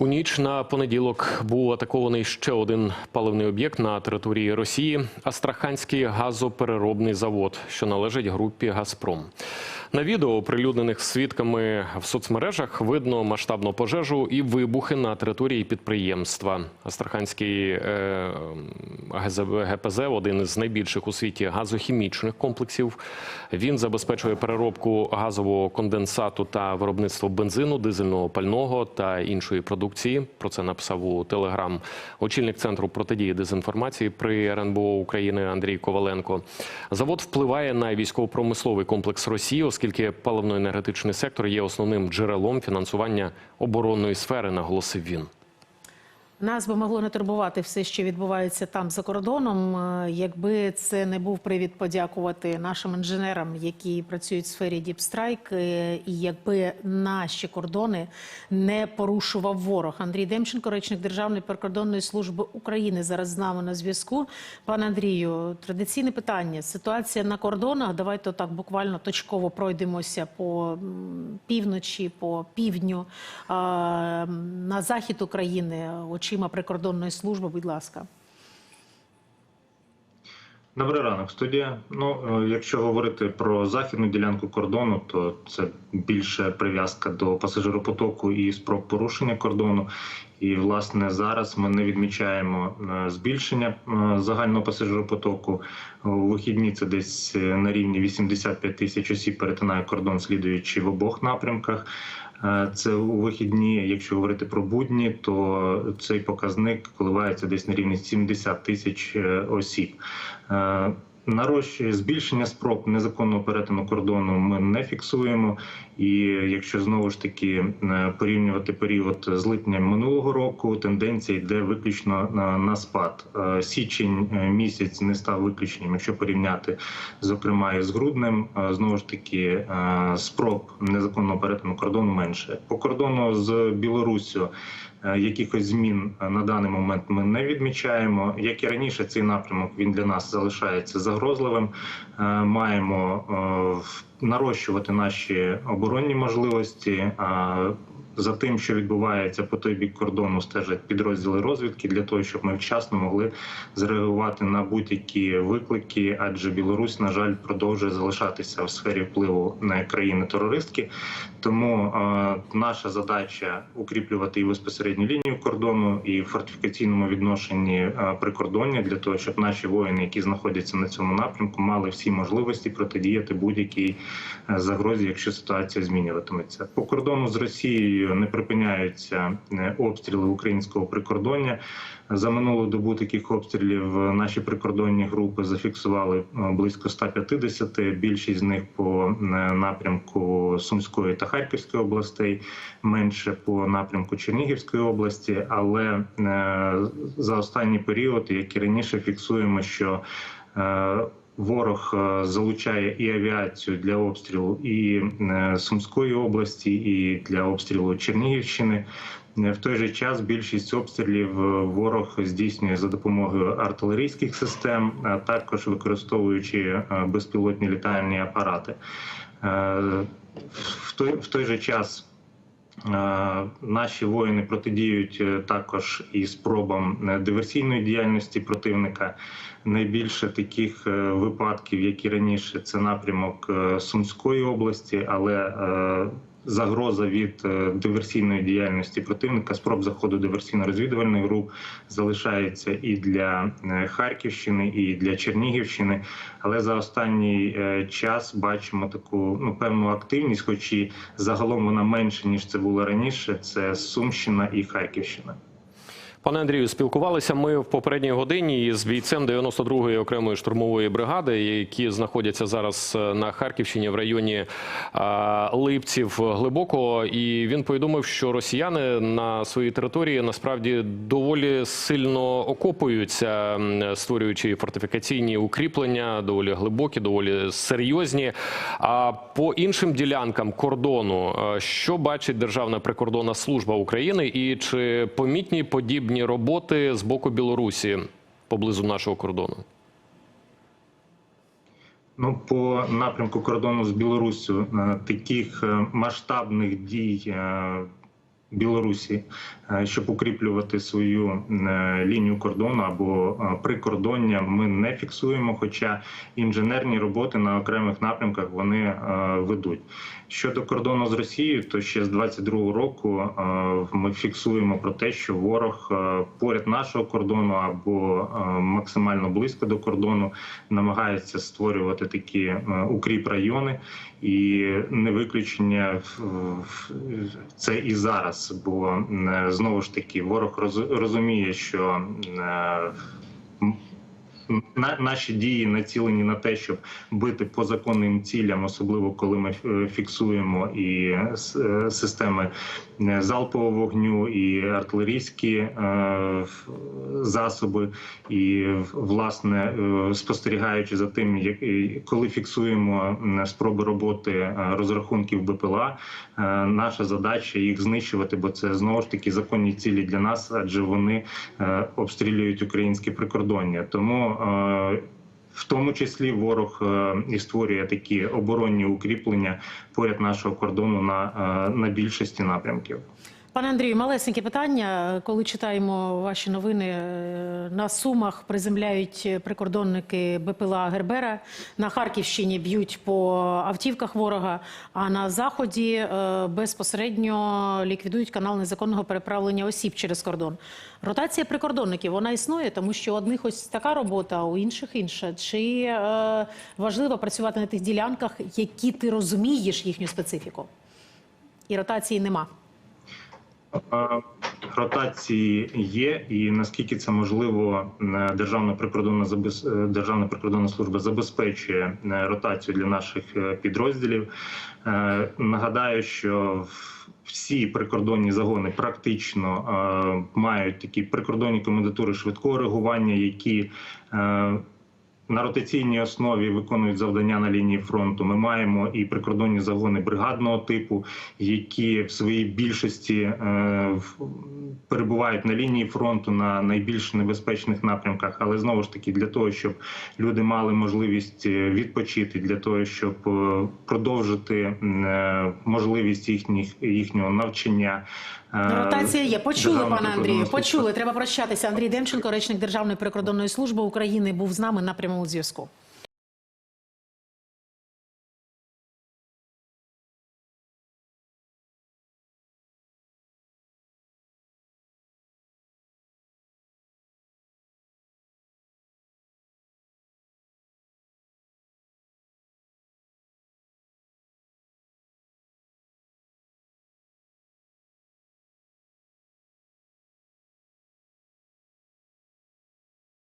У ніч на понеділок був атакований ще один паливний об'єкт на території Росії Астраханський газопереробний завод, що належить групі Газпром. На відео, оприлюднених свідками в соцмережах, видно масштабну пожежу і вибухи на території підприємства. Астраханський е, ГПЗ один із найбільших у світі газохімічних комплексів. Він забезпечує переробку газового конденсату та виробництво бензину, дизельного пального та іншої продукції. Про це написав у Телеграм очільник центру протидії дезінформації при РНБО України Андрій Коваленко. Завод впливає на військово-промисловий комплекс Росії, оскільки паливно-енергетичний сектор є основним джерелом фінансування оборонної сфери, наголосив він. Нас би могло не турбувати все, що відбувається там за кордоном, е, якби це не був привід подякувати нашим інженерам, які працюють в сфері діпстрайк, е, і якби наші кордони не порушував ворог. Андрій Демченко, речник Державної прикордонної служби України, зараз з нами на зв'язку. Пане Андрію, традиційне питання: ситуація на кордонах. Давайте так буквально точково пройдемося по півночі, по півдню на захід України очима прикордонної служби. Будь ласка. Добрий ранок, студія. Ну, е, якщо говорити про західну ділянку кордону, то це більше прив'язка до пасажиропотоку і спроб порушення кордону. І власне зараз ми не відмічаємо е, збільшення е, загального пасажиропотоку. У вихідні це десь на рівні 85 тисяч осіб перетинає кордон, слідуючи в обох напрямках. Е, Це у вихідні, якщо говорити про будні, то цей показник коливається десь на рівні 70 тисяч е, осіб. Нарощує збільшення спроб незаконного перетину кордону ми не фіксуємо. І якщо знову ж таки е, порівнювати період з липня минулого року, тенденція йде виключно на, спад. Е, Січень е, місяць не став виключенням. Якщо порівняти зокрема і з груднем, знову ж таки спроб незаконного перетину кордону менше по кордону з Білоруссю. Е, Якихось змін е, на даний момент ми не відмічаємо. Як і раніше, цей напрямок він для нас залишається загрозливим. Е, Маємо в- нарощувати наші оборонні можливості. За тим, що відбувається по той бік кордону, стежать підрозділи розвідки для того, щоб ми вчасно могли зреагувати на будь-які виклики, адже Білорусь, на жаль, продовжує залишатися в сфері впливу на країни-терористки. Тому е, наша задача укріплювати і безпосередню лінію кордону, і в фортифікаційному відношенні е, прикордоння для того, щоб наші воїни, які знаходяться на цьому напрямку, мали всі можливості протидіяти будь-якій загрозі, якщо ситуація змінюватиметься. По кордону з Росією не припиняються е, обстріли українського прикордоння. За минулу добу таких обстрілів е, наші прикордонні групи зафіксували е, близько 150, Більшість з них по е, напрямку Сумської та Харківської областей, менше по напрямку Чернігівської області. Але е, за останній період, як і раніше, фіксуємо, що е, Ворог е, залучає і авіацію для обстрілу і е, Сумської області, і для обстрілу Чернігівщини. Е, В той же час більшість обстрілів ворог здійснює за допомогою артилерійських систем, а також використовуючи безпілотні літальні апарати. В той, в той же час Наші воїни протидіють е, також і спробам е, диверсійної діяльності противника. Найбільше таких е, випадків, як і раніше, це напрямок е, Сумської області, але е, загроза від е, диверсійної діяльності противника, спроб заходу диверсійно-розвідувальних груп залишається і для е, Харківщини, і для Чернігівщини. Але за останній е, час бачимо таку ну певну активність, хоч і загалом вона менше ніж це було раніше. Це Сумщина і Харківщина. Пане Андрію, спілкувалися ми в попередній годині з бійцем 92-ї окремої штурмової бригади, які знаходяться зараз е, на Харківщині в районі Липців глибоко. І він повідомив, що росіяни на своїй території насправді доволі сильно окопуються, створюючи фортифікаційні укріплення, доволі глибокі, доволі серйозні. А по іншим ділянкам кордону, е, що бачить Державна прикордонна служба України, і чи помітні подібні роботи з боку Білорусі поблизу нашого кордону? Ну, по напрямку кордону з Білоруссю е, таких е, масштабних дій е, Білорусі, е, щоб укріплювати свою е, лінію кордону або е, прикордоння, ми не фіксуємо. Хоча інженерні роботи на окремих напрямках вони ведуть. Щодо кордону з Росією, то ще з 22-го року ми фіксуємо про те, що ворог поряд нашого кордону або максимально близько до кордону намагається створювати такі укріп райони, і не виключення це і зараз. Бо е, знову ж таки ворог роз- розуміє, що е, на, наші дії націлені на те, щоб бити по законним цілям, особливо коли ми е, фіксуємо і е, системи е, залпового вогню, і артилерійські засоби, і власне спостерігаючи за тим, як коли фіксуємо спроби роботи розрахунків БПЛА, наша задача їх знищувати, бо це знову ж таки законні цілі для нас, адже вони обстрілюють українське прикордоння. Тому в тому числі ворог е, і створює такі оборонні укріплення поряд нашого кордону на, е, на більшості напрямків. Пане Андрію, малесеньке питання. Коли читаємо ваші новини, е, на Сумах приземляють прикордонники БПЛА Гербера, на Харківщині б'ють по автівках ворога, а на Заході е, безпосередньо ліквідують канал незаконного переправлення осіб через кордон. Ротація прикордонників, вона існує, тому що у одних ось така робота, а у інших інша. Чи е, важливо працювати на тих ділянках, які ти розумієш їхню специфіку? І ротації нема. Ротації є, і наскільки це можливо, Державна прикордонна е, Державна прикордонна служба забезпечує ротацію для наших е, підрозділів. Е, Нагадаю, що всі прикордонні загони практично мають такі прикордонні комендатури швидкого реагування, які на ротаційній основі виконують завдання на лінії фронту. Ми маємо і прикордонні загони бригадного типу, які в своїй більшості е, в- перебувають на лінії фронту на найбільш небезпечних напрямках. Але знову ж таки, для того, щоб люди мали можливість е, відпочити, для того, щоб е, продовжити можливість їхніх їхнього навчання. Е, Ротація є. Почули, пане Андрію. Почули. Треба прощатися. Андрій Демченко, речник Державної прикордонної служби України, був з нами на прямому зв'язку.